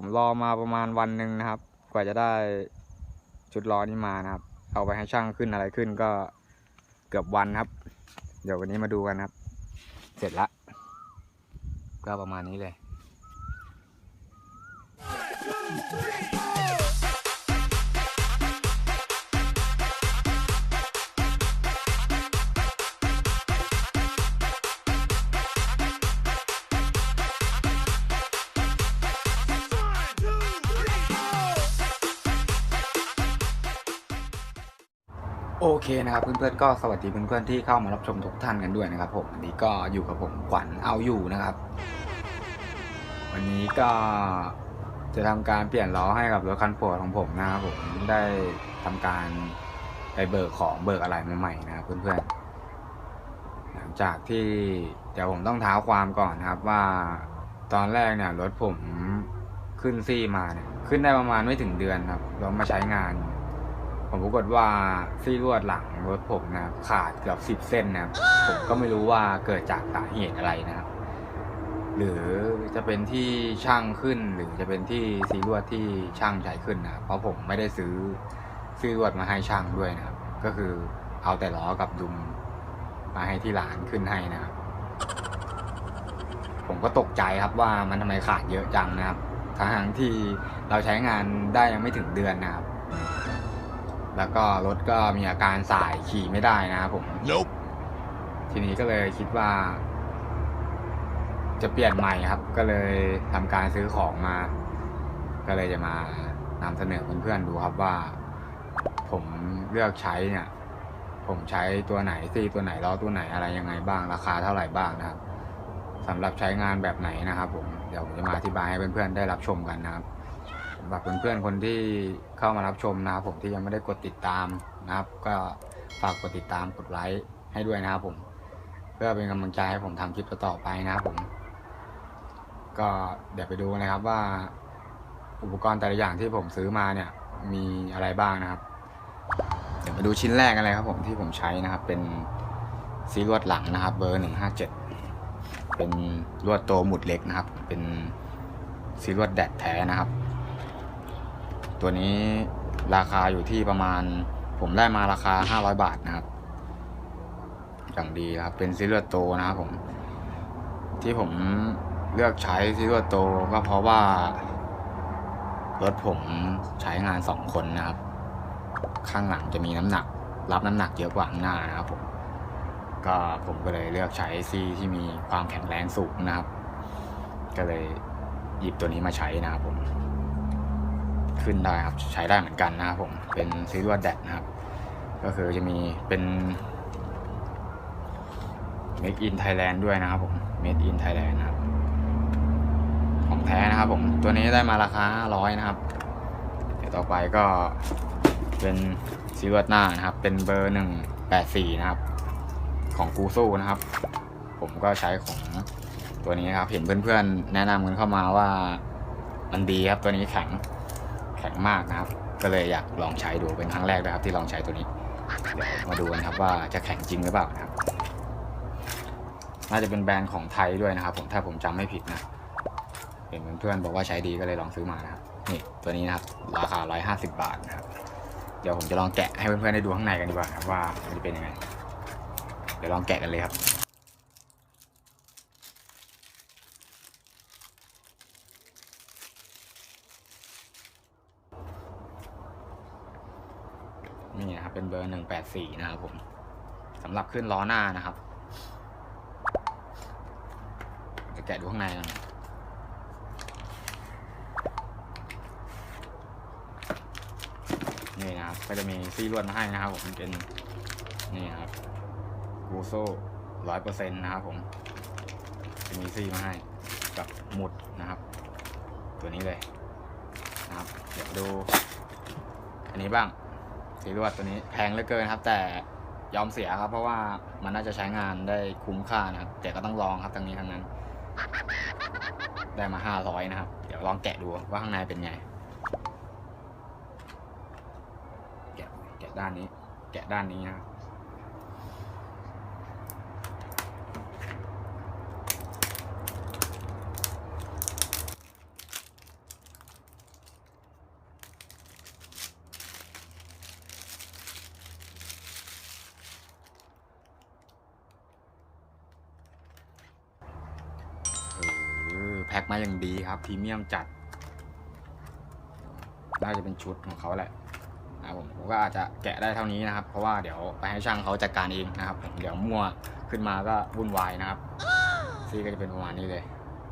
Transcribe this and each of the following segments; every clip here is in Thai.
ผมรอมาประมาณวันหนึ่งนะครับ กว่าจะได้ชุดล้อนี้มานะครับ เอาไปให้ช่างขึ้นอะไรขึ้นก็เกือบวันครับ เดี๋ยววันนี้มาดูกันครับ เสร็จละ ก็ประมาณนี้เลย โอเคนะครับเพื่อนๆก็สวัสดีเพื่อนๆที่เข้ามารับชมทุกท่านกันด้วยนะครับ ผมวันนี้ก็อยู่กับผมขวัญเอาอยู่นะครับ วันนี้ก็จะทำการเปลี่ยนล้อให้กับรถคันโปรดของผมนะครับผมได้ทำการไปเบิกของเบิกอะไรใหม่ๆนะครับเพื่อนๆหลังจากที่เดี๋ยวผมต้องเท้าความก่อนนะครับว่าตอนแรกเนี่ยรถผมขึ้นซี่มาเนี่ยขึ้นได้ประมาณไม่ถึงเดือนครับแล้วมาใช้งาน ผมปรากฏว่าซี่ลวดหลังรถผมนะครับขาดเกือบสิบเส้นนะครับผมก็ไม่รู้ว่าเกิดจากสาเหตุอะไรนะครับ หรือจะเป็นที่ช่างขึ้น หรือจะเป็นที่ซีลวดที่ช่างใช้ขึ้นนะเพราะผมไม่ได้ซื้อซีลวดมาให้ช่างด้วยนะครับ ก็คือเอาแต่ล้อกับดุมมาให้ที่ร้านขึ้นให้นะครับ ผมก็ตกใจครับว่ามันทำไมขาดเยอะจังนะครับทั้งๆที่เราใช้งานได้ยังไม่ถึงเดือนนะครับ แล้วก็รถก็มีอาการสายขี่ไม่ได้นะครับผม Nope. ทีนี้ก็เลยคิดว่า จะเปลี่ยนใหม่ครับ ก็เลยทำการซื้อของมา ก็เลยจะมานำเสนอเพื่อนๆดูครับว่า ผมเลือกใช้เนี่ย ผมใช้ตัวไหนซีตัวไหนล้อตัวไหนอะไรยังไงบ้างราคาเท่าไหร่บ้างนะครับสำหรับใช้งานแบบไหนนะครับ ผมเดี๋ยวผมจะมาอธิบายให้เพื่อนๆได้รับชมกันนะครับสำ หรับเพื่อนๆคนที่เข้ามารับชมนะครับผมที่ยังไม่ได้กดติดตามนะครับ ก็ฝากกดติดตามกดไลค์ให้ด้วยนะครับผม เพื่อเป็นกำลังใจให้ผมทำคลิปต่อไปนะครับผม ก็เดี๋ยวไปดูนะครับว่า อุปกรณ์แต่ละอย่างที่ผมซื้อมาเนี่ย มีอะไรบ้างนะครับ เดี๋ยวมาดูชิ้นแรกกันเลยครับผมที่ผมใช้นะครับ เป็นซีลวดหลังนะครับ เบอร์หนึ่งห้าเจ็ดเป็นลวดโตหมุดเล็กนะครับ เป็นซีลวดแดดแท้นะครับ ตัวนี้ราคาอยู่ที่ประมาณ ผมได้มาราคา 500 บาทนะครับ อย่างดีครับ เป็นซิลเวอร์โตนะครับผม ที่ผมเลือกใช้ซิลเวอร์โตก็เพราะว่ารถผมใช้งานสองคนนะครับ ข้างหลังจะมีน้ำหนัก รับน้ำหนักเยอะกว่าข้างหน้านะครับผม ก็ผมก็เลยเลือกใช้ซีที่มีความแข็งแรงสูงนะครับ ก็เลยหยิบตัวนี้มาใช้นะครับผม ขึ้นได้ครับ ใช้ได้เหมือนกันนะครับผม เป็นซีรีส์แดดนะครับ ก็คือจะมีเป็น Make in Thailand ด้วยนะครับผม Made in Thailand นะครับ ของแท้นะครับผม ตัวนี้ได้มาราคา500นะครับ เดี๋ยวต่อไปก็เป็นซีรีส์หน้านะครับ เป็นเบอร์184นะครับ ของกูซูนะครับ ผมก็ใช้ของตัวนี้ครับ เห็นเพื่อนๆ แนะนำกันเข้ามาว่ามันดีครับตัวนี้แข็ง แข็งมากนะครับ ก็เลยอยากลองใช้ดูเป็นครั้งแรกนะครับที่ลองใช้ตัวนี้ เดี๋ยวมาดูกันครับว่าจะแข็งจริงหรือเปล่านะครับ น่าจะเป็นแบรนด์ของไทยด้วยนะครับ ผมถ้าผมจำไม่ผิดนะเห็นเพื่อนๆบอกว่าใช้ดีก็เลยลองซื้อมานะครับนี่ตัวนี้นะครับราคา 150 บาทนะครับ เดี๋ยวผมจะลองแกะให้เพื่อนๆได้ดูข้างในกันดีกว่าครับว่ามันจะเป็นยังไง เดี๋ยวลองแกะกันเลยครับ นี่นะครับ เป็นเบอร์หนึ่งแปดสี่นะครับผมสำหรับขึ้นล้อหน้านะครับ จะแกะดูข้างในกันนี่นะครับ ก็จะมีซี่ลวดมาให้นะครับผมเป็นนี่นครับกูโซ่ร้อยเปอร์เซ็นต์นะครับผม จะมีซี่มาให้กับหมุดนะครับ ตัวนี้เลยนะครับ เดี๋ยวดู อันนี้บ้าง สีลวดตัวนี้แพงเหลือเกินครับ แต่ยอมเสียครับ เพราะว่ามันน่าจะใช้งานได้คุ้มค่านะครับ แต่ก็ต้องลองครับทั้งนี้ทั้งนั้น ได้มาห้าร้อยนะครับ เดี๋ยวลองแกะดูว่าข้างในเป็นไง แกะแกะด้านนี้ แกะด้านนี้นะครับ พ็ค มาอย่างดีครับพรีเมียมจัด น่าจะเป็นชุดของเขาแหละนะผมผมก็อาจจะแกะได้เท่านี้นะครับ เพราะว่าเดี๋ยวไปให้ช่างเขาจัดการเองนะครับผมเดี๋ยวมั่วขึ้นมาก็วุ่นวายนะครับซี่ก็จะเป็นประมาณนี้เลย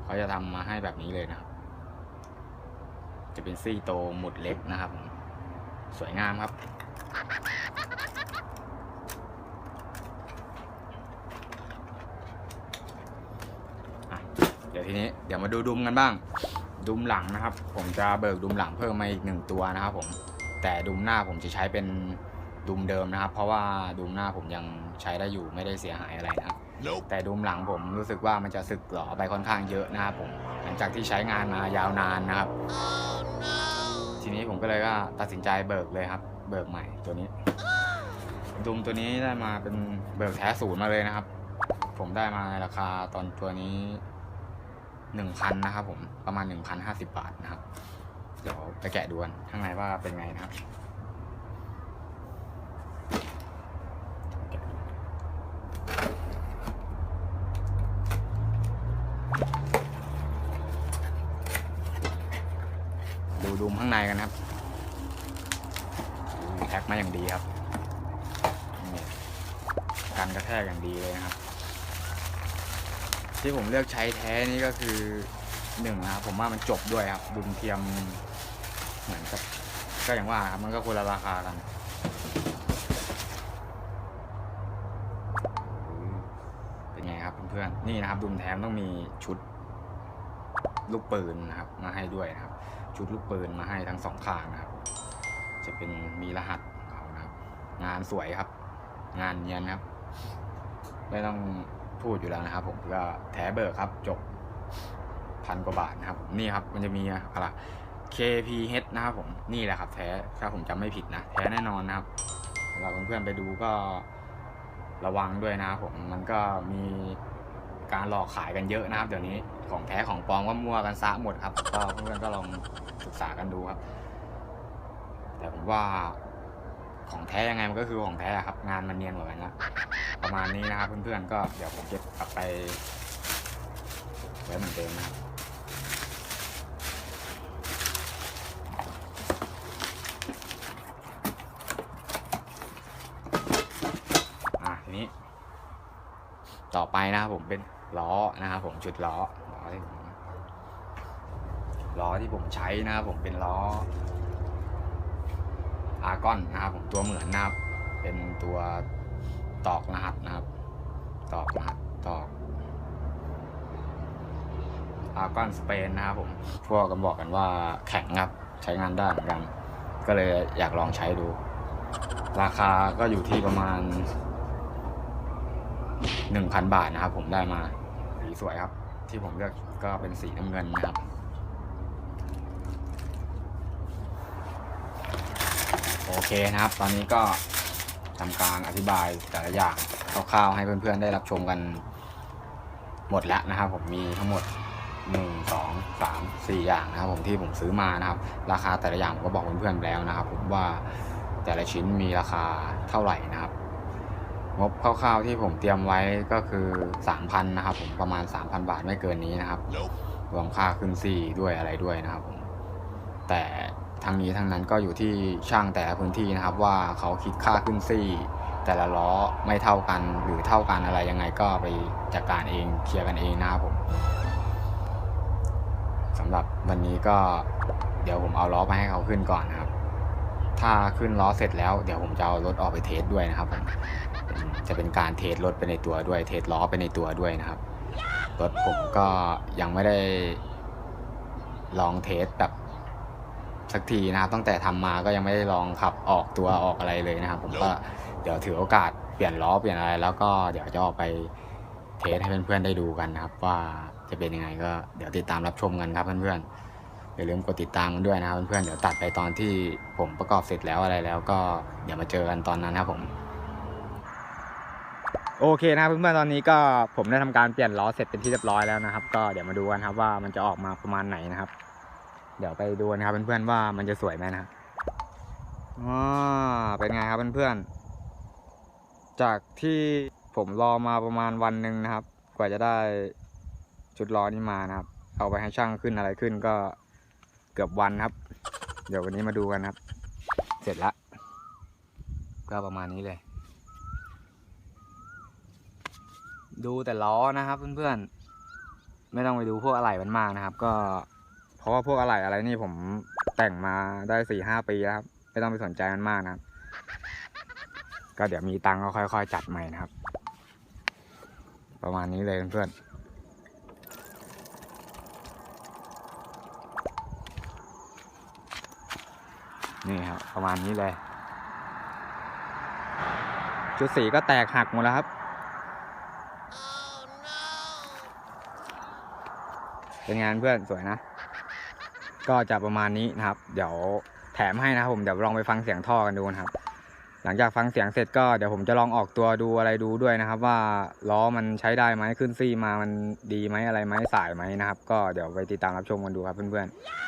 เขาจะทำมาให้แบบนี้เลยนะครับ จะเป็นซี่โตหมุดเล็กนะครับ สวยงามครับ อะเดี๋ยว ทีนี้เดี๋ยวมาดูดุมกันบ้าง ดุมหลังนะครับ ผมจะเบิกดุมหลังเพิ่มมาอีกหนึ่งตัวนะครับผมแต่ดุมหน้าผมจะใช้เป็นดุมเดิมนะครับ เพราะว่าดุมหน้าผมยังใช้ได้อยู่ไม่ได้เสียหายอะไรนะครับ Nope. แต่ดุมหลังผมรู้สึกว่ามันจะสึกหลอไปค่อนข้างเยอะนะครับผมหลังจากที่ใช้งานมายาวนานนะครับ ทีนี้ผมก็เลยก็ตัดสินใจเบิกเลยครับ เบิกใหม่ตัวนี้ ดุมตัวนี้ได้มาเป็นเบิกแท้ศูนย์มาเลยนะครับ ผมได้มาในราคาตอนตัวนี้ หนึ่งพันนะครับผมประมาณหนึ่งพันห้าสิบบาทนะครับ เดี๋ยวไปแกะดูกันข้างในว่าเป็นไงนะครับ ดูดุมข้างในกันครับแพ็คมาอย่างดีครับนี่กันกระแทกอย่างดีเลยนะครับ ที่ผมเลือกใช้แท้นี่ก็คือหนึ่งนะครับผมว่ามันจบด้วยครับดุมเทียมเหมือนกับก็อย่างว่าครับมันก็คนละราคากันเป็นไงครับเพื่อนๆนี่นะครับดุมแถมต้องมีชุดลูกปืนนะครับ มาให้ด้วยนะครับ ชุดลูกปืนมาให้ทั้งสองข้างนะครับ จะเป็นมีรหัสเขานะครับ งานสวยครับ งานเนียนครับไม่ต้อง พูดอยู่แล้วนะครับ ผมก็แท้เบิกครับจบพันกว่าบาทนะครับนี่ครับมันจะมีอะไร KPH นะครับผมนี่แหละครับ แท้ถ้าผมจำไม่ผิดนะแท้แน่นอนนะครับสำหรับเพื่อนๆไปดูก็ระวังด้วยนะครับผมมันก็มีการหลอกขายกันเยอะนะครับ เดี๋ยวนี้ของแท้ของปลอมก็มั่วกันซะหมดครับก็เพื่อนๆก็ลองศึกษากันดูครับ แต่ผมว่า ของแท้ยังไงมันก็คือของแท้ครับ งานมันเนียนกว่ากันนะประมาณนี้นะครับเพื่อนๆก็เดี๋ยวผมเก็บกลับไปไว้เหมือนเดิมนะครับอะทีนี้ ต่อไปนะครับผมเป็นล้อนะครับผมชุดล้อล้อที่ผมล้อที่ผมใช้นะครับผมเป็นล้อ อาร์กอนนะครับผมตัวเหมือนนะครับ เป็นตัวตอกรหัสนะครับ ตอกรหัสตอกอาร์กอนสเปนนะครับผมพวกกันบอกกันว่าแข็งครับใช้งานได้เหมือนกัน ก็เลยอยากลองใช้ดู ราคาก็อยู่ที่ประมาณหนึ่งพันบาทนะครับผมได้มาสีสวยครับ ที่ผมเลือกก็เป็นสีน้ำเงินนะครับ โอเคนะครับ ตอนนี้ก็ทำการอธิบายแต่ละอย่างคร่าวๆให้เพื่อนๆได้รับชมกันหมดแล้วนะครับ ผมมีทั้งหมดหนึ่งสองสามสี่อย่างนะครับ ผมที่ผมซื้อมานะครับ ราคาแต่ละอย่างผมก็บอกเพื่อนๆไปแล้วนะครับ ผมว่าแต่ละชิ้นมีราคาเท่าไหร่นะครับงบคร่าวๆที่ผมเตรียมไว้ก็คือ3,000นะครับผมประมาณ 3,000 บาทไม่เกินนี้นะครับ Nope. รวมค่าขึ้นซี่ด้วยอะไรด้วยนะครับผมแต่ ทั้งนี้ทั้งนั้นก็อยู่ที่ช่างแต่ละพื้นที่นะครับ ว่าเขาคิดค่าขึ้นซี่ แต่ละล้อไม่เท่ากันหรือเท่ากันอะไรยังไงก็ไปจัดการเองเคลียร์กันเองนะครับผมสำหรับวันนี้ก็เดี๋ยวผมเอาล้อไปให้เขาขึ้นก่อนนะครับ ถ้าขึ้นล้อเสร็จแล้วเดี๋ยวผมจะเอารถออกไปเทสด้วยนะครับผมจะเป็นการเทสรถไปในตัวด้วย เทสล้อไปในตัวด้วยนะครับรถผมก็ยังไม่ได้ลองเทสแบบ สักทีนะครับ ตั้งแต่ทำมาก็ยังไม่ได้ลองขับออกตัวออกอะไรเลยนะครับ ผมก็เดี๋ยวถือโอกาสเปลี่ยนล้อเปลี่ยนอะไร แล้วก็เดี๋ยวจะออกไปเทสให้เพื่อนๆได้ดูกันนะครับ ว่าจะเป็นยังไงก็เดี๋ยวติดตามรับชมกันครับเพื่อนๆอย่าลืมกดติดตามกันด้วยนะครับเพื่อนๆเดี๋ยวตัดไปตอนที่ผมประกอบเสร็จแล้วอะไรแล้ว ก็เดี๋ยวมาเจอกันตอนนั้นครับผมโอเคนะครับเพื่อนๆตอนนี้ก็ผมได้ทำการเปลี่ยนล้อเสร็จเป็นที่เรียบร้อยแล้วนะครับ ก็เดี๋ยวมาดูกันครับว่ามันจะออกมาประมาณไหนนะครับ เดี๋ยวไปดูนะครับเพื่อนๆว่ามันจะสวยไหมนะครับอ๋อเป็นไงครับเพื่อนๆจากที่ผมรอมาประมาณวันหนึ่งนะครับ กว่าจะได้ชุดล้อนี้มานะครับ เอาไปให้ช่างขึ้นอะไรขึ้นก็เกือบวันครับ เดี๋ยววันนี้มาดูกันครับ เสร็จละก็ประมาณนี้เลย ดูแต่ล้อนะครับเพื่อนๆ ไม่ต้องไปดูพวกอะไหล่มันมากนะครับ ก็ ราะว่าพวกอะไหล่อะไรนี่ผมแต่งมาได้สี่ห้าปีแล้วครับ ไม่ต้องไปสนใจมันมากนะครับ ก็เดี๋ยวมีตังค์ก็ค่อย ๆ จัดใหม่นะครับ ประมาณนี้เลยเพื่อนๆนี่ครับประมาณนี้เลยชุดสีก็แตกหักหมดแล้วครับเป็นงานเพื่อนสวยนะ ก็จะประมาณนี้นะครับ เดี๋ยวแถมให้นะครับผมเดี๋ยวลองไปฟังเสียงท่อกันดูนะครับ หลังจากฟังเสียงเสร็จก็เดี๋ยวผมจะลองออกตัวดูอะไรดูด้วยนะครับ ว่าล้อมันใช้ได้ไหมขึ้นซี่มามันดีไหมอะไรไหมสายไหมนะครับ ก็เดี๋ยวไปติดตามรับชมกันดูครับเพื่อนๆ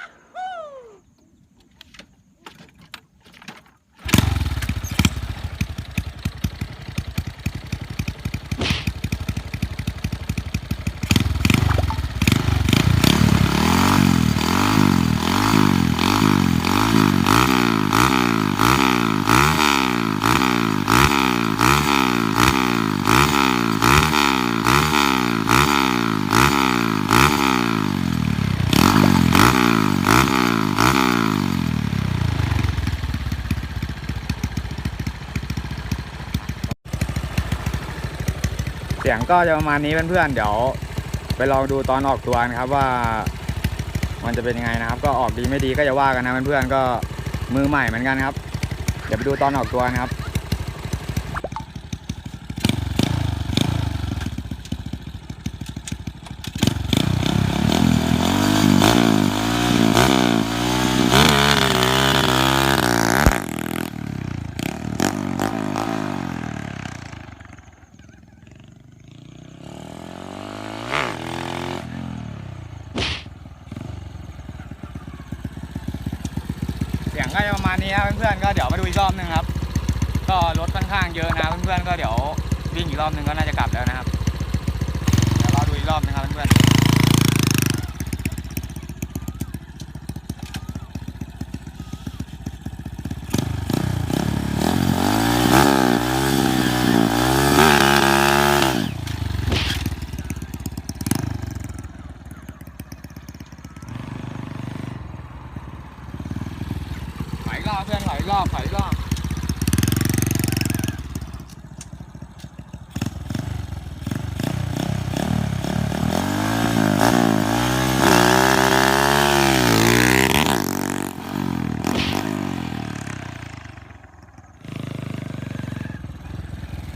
สียงก็จะประมาณนี้เพื่อนๆเดี๋ยว ไปลองดูตอนออกตัวนะครับว่า มันจะเป็นยังไงนะครับ ก็ออกดีไม่ดีก็จะว่ากันนะเพื่อนๆก็มือใหม่เหมือนกันครับ เดี๋ยวไปดูตอนออกตัวนะครับ เสียงก็จะประมาณนี้นะเพื่อนๆก็เดี๋ยวมาดูอีกรอบหนึงครับ ก็รถค่อนข้างเยอะนะเพื่อนๆก็เดี๋ยววิ่งอีก รอบหนึ่งก็น่าจะกลับแล้วนะครับเดี๋ยวรอดูอีกรอบหนึงครับเพื่อนๆถอยอีกรอบเพื่อนถอยอีกรอบถอยอีกรอบ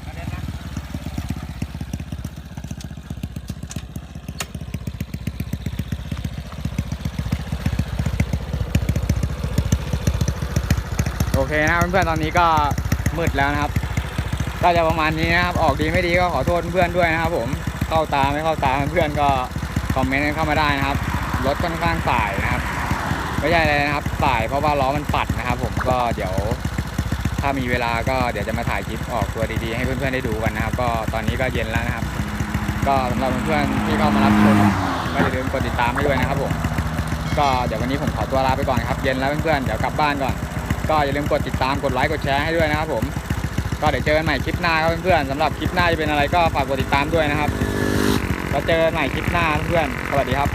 กระเด็นนะโอ เคนะครับเพื่อนๆตอนนี้ก็มืดแล้วนะครับ ก็จะประมาณนี้นะครับ ออกดีไม่ดีก็ขอโทษเพื่อนๆด้วยนะครับ ผมเข้าตาไม่เข้าตาเพื่อนๆก็คอมเมนต์เข้ามาได้นะครับรถค่อนข้างสายนะครับ ไม่ใช่อะไรนะครับสายเพราะว่าล้อมันปัดนะครับ ผมก็เดี๋ยว ถ้ามีเวลาก็เดี๋ยวจะมาถ่ายคลิปออกตัวดีๆให้เพื่อนๆได้ดูกันนะครับ ก็ตอนนี้ก็เย็นแล้วนะครับ ก็สำหรับเพื่อนๆที่เข้ามารับชมก็อย่าลืมกดติดตามให้ด้วยนะครับผมก็เดี๋ยววันนี้ผมขอตัวลาไปก่อนครับ เย็นแล้วเพื่อนๆเดี๋ยวกลับบ้านก่อน ก็อย่าลืมกดติดตามกดไลค์กดแชร์ให้ด้วยนะครับผมก็เดี๋ยวเจอกันใหม่คลิปหน้าครับเพื่อนๆสำหรับคลิปหน้าจะเป็นอะไรก็ฝากกดติดตามด้วยนะครับแล้วเจอกันใหม่คลิปหน้าเพื่อนสวัสดีครับ